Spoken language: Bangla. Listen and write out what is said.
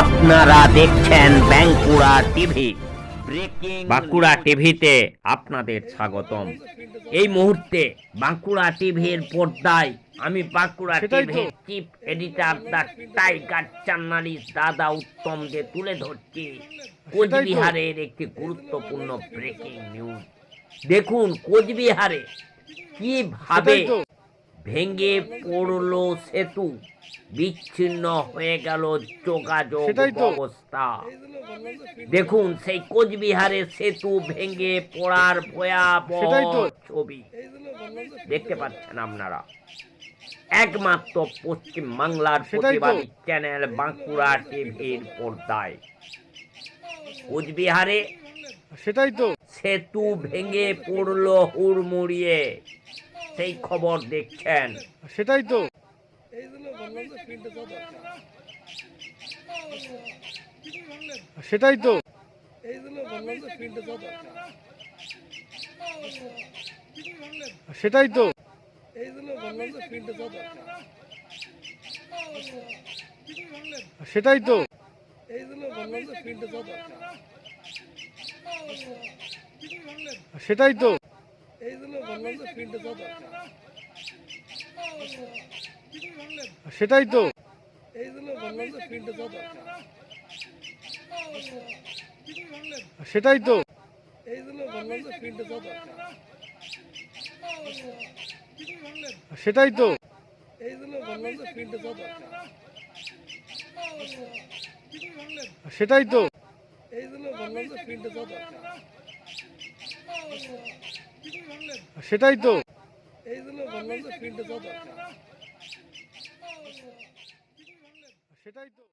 আপনারা দেখছেন বাঁকুড়া টিভি। বাঁকুড়া টিভিতে আপনাদের স্বাগতম। এই মুহূর্তে বাঁকুড়া টিভির পর্দায় আমি বাঁকুড়া টিভির chief editor the tiger journalist দাদা উত্তমকে তুলে ধরছি। কোচবিহারের একটি গুরুত্বপূর্ণ ব্রেকিং নিউজ। দেখুন কোচবিহারে কীভাবে ভেঙে পড়ল সেতু। বিচ্ছিন্ন হয়ে গেল যোগাযোগ ব্যবস্থা। দেখুন সেই কোচবিহারের সেতু ভেঙে পড়ার ভয়াবহ ছবি। দেখতে পাচ্ছেন আপনারা। একমাত্র পশ্চিম বাংলার প্রতিবাদী চ্যানেল বাঁকুড়া টিভির পর্দায়। কোচবিহারে সেটাই তো। সেতু ভেঙে পড়ল হুড়মুড়িয়ে। সেই খবর দেখছেন। সেটাই তো। সেটাই তো। সেটাই তো। সেটাই তো। সেটাই তো। সেটাই তো। সেটাই তো। সেটাই তো। সেটাই তো সেটাই তো। সেটাই তো।